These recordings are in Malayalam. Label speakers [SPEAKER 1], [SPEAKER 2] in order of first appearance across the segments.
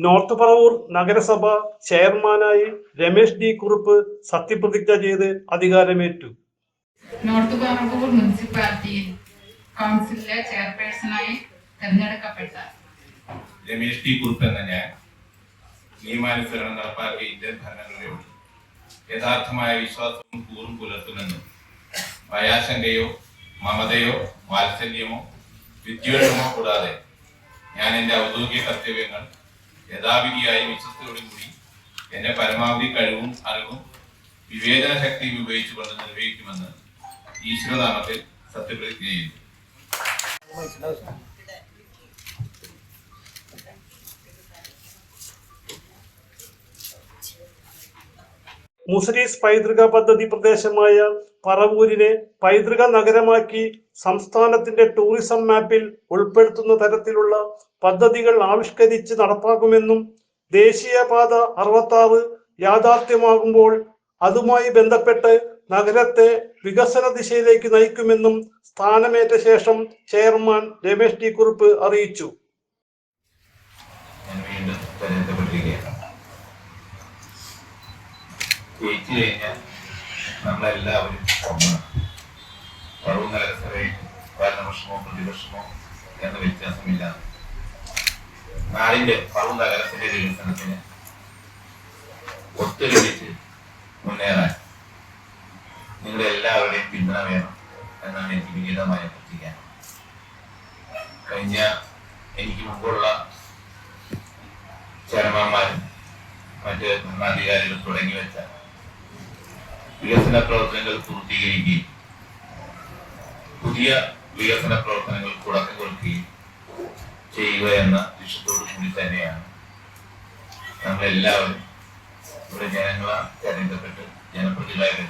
[SPEAKER 1] നോർത്ത് പറവൂർ നഗരസഭ ചെയർമാനായി രമേശ് ഡി കുറുപ്പ് സത്യപ്രതിജ്ഞ ചെയ്ത് അധികാരമേറ്റു.
[SPEAKER 2] നോർത്ത് പറവൂർ മുനിസിപ്പാലിറ്റിയിൽ കൗൺസിലിലെ ചെയർപേഴ്സണായി തെരഞ്ഞെടുക്കപ്പെട്ട
[SPEAKER 3] രമേശ് ഡി കുറുപ്പ് എന്ന ഞാൻ നിയമാനുസരണം നടപ്പാക്കിയ ഇന്ത്യൻ ഭരണഘടനയോട് യഥാർത്ഥമായ വിശ്വാസവും കൂറും പുലർത്തുമെന്നും ഭയാശങ്കയോ മമതയോ വാത്സല്യമോ വിദ്വേഷമോ കൂടാതെ ഞാൻ എന്റെ ഔദ്യോഗിക കർത്തവ്യങ്ങൾ യഥാവിധിയായി വിശ്വസ്തയോടും കൂടി എന്റെ പരമാവധി കഴിവും അറിവും വിവേചന ശക്തിയും ഉപയോഗിച്ചുകൊണ്ട് നിർവഹിക്കുമെന്ന് ഈശ്വരനാമത്തിൽ സത്യപ്രതിജ്ഞ ചെയ്യുന്നു.
[SPEAKER 1] മുസരീസ് പൈതൃക പദ്ധതി പ്രദേശമായ പറവൂരിനെ പൈതൃക നഗരമാക്കി സംസ്ഥാനത്തിന്റെ ടൂറിസം മാപ്പിൽ ഉൾപ്പെടുത്തുന്ന തരത്തിലുള്ള പദ്ധതികൾ ആവിഷ്കരിച്ച് നടപ്പാക്കുമെന്നും ദേശീയപാത അറുപത്താറ് യാഥാർത്ഥ്യമാകുമ്പോൾ അതുമായി ബന്ധപ്പെട്ട് നഗരത്തെ വികസന ദിശയിലേക്ക് നയിക്കുമെന്നും സ്ഥാനമേറ്റ ശേഷം ചെയർമാൻ രമേശ് ടി കുറുപ്പ് അറിയിച്ചു.
[SPEAKER 3] നമ്മളെല്ലാവരും പറവൂർ നഗരസഭയിൽ പ്രതിപക്ഷമോ എന്ന വ്യത്യാസമില്ല നാടിന്റെ പറവൂർ നഗരത്തിന്റെ വികസനത്തിന് ഒത്തൊരുമിച്ച് മുന്നേറാൻ നിങ്ങളുടെ എല്ലാവരുടെയും പിന്തുണ വേണം എന്നാണ് എനിക്ക് വിനീതമായി അഭ്യർത്ഥിക്കാൻ കഴിഞ്ഞ എനിക്ക് മുമ്പുള്ള ചേർമാന്മാരും മറ്റ് ഭരണാധികാരികൾ തുടങ്ങി വെച്ച വികസന പ്രവർത്തനങ്ങൾ പൂർത്തീകരിക്കുകയും പുതിയ വികസന പ്രവർത്തനങ്ങൾ തുടക്കം കൊടുക്കുകയും ചെയ്യുക എന്ന ലക്ഷ്യത്തോടു കൂടി തന്നെയാണ്. നമ്മളെല്ലാവരും ഇവിടെ ജനങ്ങളാൽ തെരഞ്ഞെടുക്കപ്പെട്ട് ജനപ്രതികളായി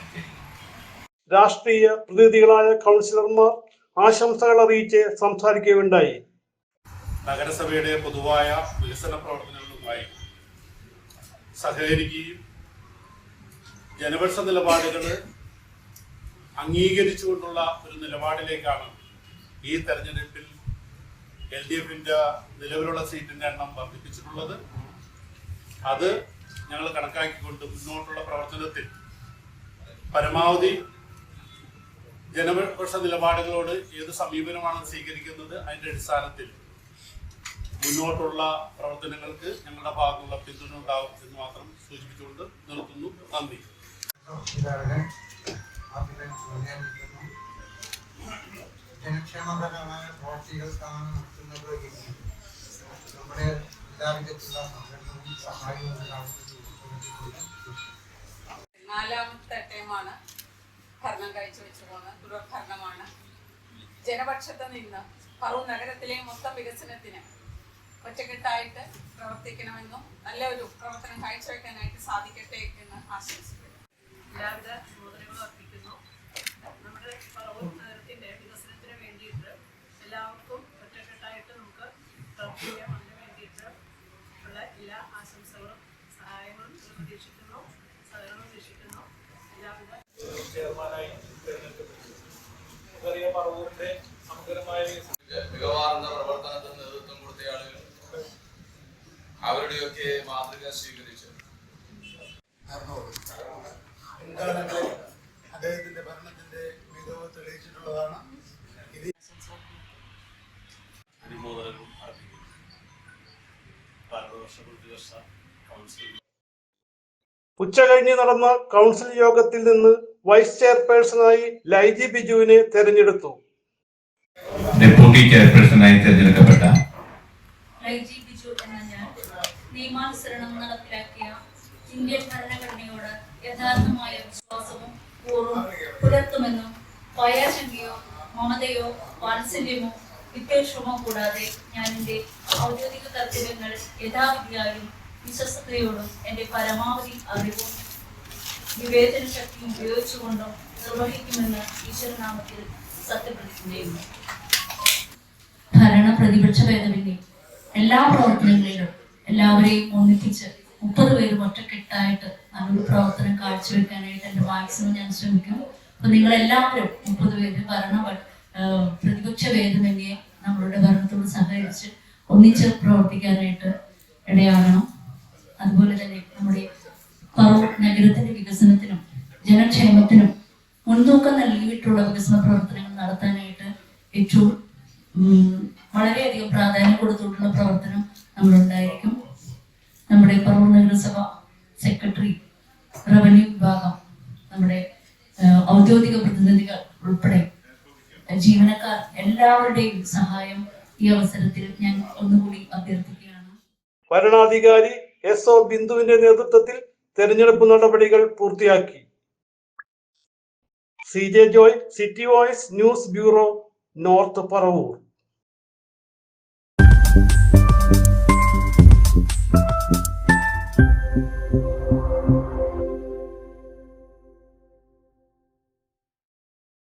[SPEAKER 1] രാഷ്ട്രീയ പ്രതിനിധികളായ കൗൺസിലർമാർ ആശംസകൾ അറിയിച്ച് സംസാരിക്കുകയുണ്ടായി.
[SPEAKER 4] നഗരസഭയുടെ പൊതുവായ വികസന പ്രവർത്തനങ്ങളുമായി സഹകരിക്കുകയും ജനപക്ഷ നിലപാടുകൾ അംഗീകരിച്ചുകൊണ്ടുള്ള ഒരു നിലപാടിലേക്കാണ് ഈ തെരഞ്ഞെടുപ്പിൽ എൽ ഡി എഫിന്റെ നിലവിലുള്ള സീറ്റിന്റെ എണ്ണം വർദ്ധിപ്പിച്ചിട്ടുള്ളത്. അത് ഞങ്ങൾ കണക്കാക്കിക്കൊണ്ട് മുന്നോട്ടുള്ള പ്രവർത്തനത്തിൽ പരമാവധി ജനപക്ഷ നിലപാടുകളോട് ഏത് സമീപനമാണ് സ്വീകരിക്കുന്നത് അതിന്റെ അടിസ്ഥാനത്തിൽ മുന്നോട്ടുള്ള പ്രവർത്തനങ്ങൾക്ക് ഞങ്ങളുടെ ഭാഗത്തുള്ള പിന്തുണ ഉണ്ടാവും എന്ന് മാത്രം സൂചിപ്പിച്ചുകൊണ്ട് നിർത്തുന്നു. നന്ദി.
[SPEAKER 5] ജനക്ഷേമപരമായ പ്രവർത്തികൾക്കാണ് നടത്തുന്നത് എങ്കിൽ നമ്മുടെ എല്ലാവിധത്തിലുള്ള സഹകരണവും സഹായവും
[SPEAKER 2] നാലാമത്തെ ടൈമാണ് ഭരണം കാഴ്ചവെച്ചു പോകുന്നത് തുടർഭരണമാണ്. ജനപക്ഷത്ത് നിന്ന് പറവൂർ നഗരത്തിലെ മൊത്തം വികസനത്തിന് ഒറ്റക്കെട്ടായിട്ട് പ്രവർത്തിക്കണമെന്നും നല്ല ഒരു പ്രവർത്തനം കാഴ്ചവെക്കാനായിട്ട് സാധിക്കട്ടെ എന്ന് ആശംസിക്കുന്നു.
[SPEAKER 6] എല്ലാവിധ ചോദനകളും അർപ്പിക്കുന്നു. നമ്മുടെ പറവൂർ എല്ലാവർക്കും ഒറ്റക്കെട്ടായിട്ട് നമുക്ക് പ്രവർത്തിക്കാം അതിന് വേണ്ടിയിട്ട് ഉള്ള എല്ലാ ആശംസകളും സഹായങ്ങളും പ്രതീക്ഷിക്കുന്നു. സഹകരണം പ്രതീക്ഷിക്കുന്നു. എല്ലാവിധ
[SPEAKER 4] ചെയർമാനായി തെരഞ്ഞെടുക്കപ്പെട്ടു. നമുക്കറിയാം പറവൂരിന്റെ സമഗ്രമായ
[SPEAKER 7] മികവാർന്ന പ്രവർത്തനത്തിന് നേതൃത്വം കൊടുത്ത ആളുകൾ അവരുടെയൊക്കെ മാതൃക സ്വീകരിച്ചു.
[SPEAKER 5] മുൻകാലങ്ങളിൽ
[SPEAKER 1] ഉച്ചകഴിഞ്ഞ് നടന്ന കൗൺസിൽ യോഗത്തിൽ നിന്ന് വൈസ് ചെയർപേഴ്സണായി ലൈജി ബിജുവിനെ തെരഞ്ഞെടുത്തു.
[SPEAKER 3] ഡെപ്യൂട്ടി ചെയർപേഴ്സണായി തെരഞ്ഞെടുക്കപ്പെട്ട
[SPEAKER 8] ലൈജി ബിജു എന്ന ഞാൻ നിയമാനുസരണം നടപ്പിലാക്കിയ ഇന്ത്യൻ ഭരണഘടനയോട് യഥാർത്ഥമായ വിശ്വാസവും പൂർവം പുലർത്തുമെന്നും ഭയാശങ്കയോ മമതയോ വാത്സല്യമോ വിദ്വേഷമോ കൂടാതെ ഞാൻ എന്റെ ഔദ്യോഗിക കർത്തവ്യങ്ങൾ യഥാവിധിയായും വിശ്വസ്തയോടും എന്റെ പരമാവധി അറിവും വിവേചന ശക്തിയും ഉപയോഗിച്ചുകൊണ്ടും നിർവഹിക്കുമെന്ന് ഈശ്വരനാമത്തിൽ സത്യപ്രതിജ്ഞ ചെയ്യുന്നു ഭരണ പ്രതിപക്ഷ ഭേദമില്ലേ എല്ലാ പ്രവർത്തനങ്ങളിലും എല്ലാവരെയും ഒന്നിപ്പിച്ച് മുപ്പത് പേരും ഒറ്റക്കെട്ടായിട്ട് നല്ലൊരു പ്രവർത്തനം കാഴ്ചവെക്കാനായിട്ട് എന്റെ മാക്സിമം ഞാൻ ശ്രമിക്കും അപ്പൊ നിങ്ങൾ എല്ലാവരും മുപ്പത് പേര് ഭരണ പ്രതിപക്ഷ ഭേദമന്യേ നമ്മളുടെ ഭരണത്തോട് സഹകരിച്ച് ഒന്നിച്ച് പ്രവർത്തിക്കാനായിട്ട് ഇടയാകണം. അതുപോലെ തന്നെ നമ്മുടെ പറവൂർ നഗരത്തിന്റെ വികസനത്തിനും ജനക്ഷേമത്തിനും മുൻതൂക്കം നൽകിയിട്ടുള്ള വികസന പ്രവർത്തനങ്ങൾ നടത്താനായിട്ട് ഏറ്റവും വളരെയധികം പ്രാധാന്യം കൊടുത്തിട്ടുള്ള പ്രവർത്തനം നമ്മളുണ്ടായിരിക്കും. നമ്മുടെ പറവൂർ നഗരസഭ സെക്രട്ടറി റവന്യൂ വിഭാഗം എല്ലാവരുടെയും സഹായം ഈ അവസരത്തിൽ ഞാൻ ഒന്നുകൂടി അഭ്യർത്ഥിക്കുകയാണ്.
[SPEAKER 1] ഭരണാധികാരി എസ് ഒ ബിന്ദുവിന്റെ നേതൃത്വത്തിൽ തെരഞ്ഞെടുപ്പ് നടപടികൾ പൂർത്തിയാക്കി. C J Joy city voice news bureau north Paravur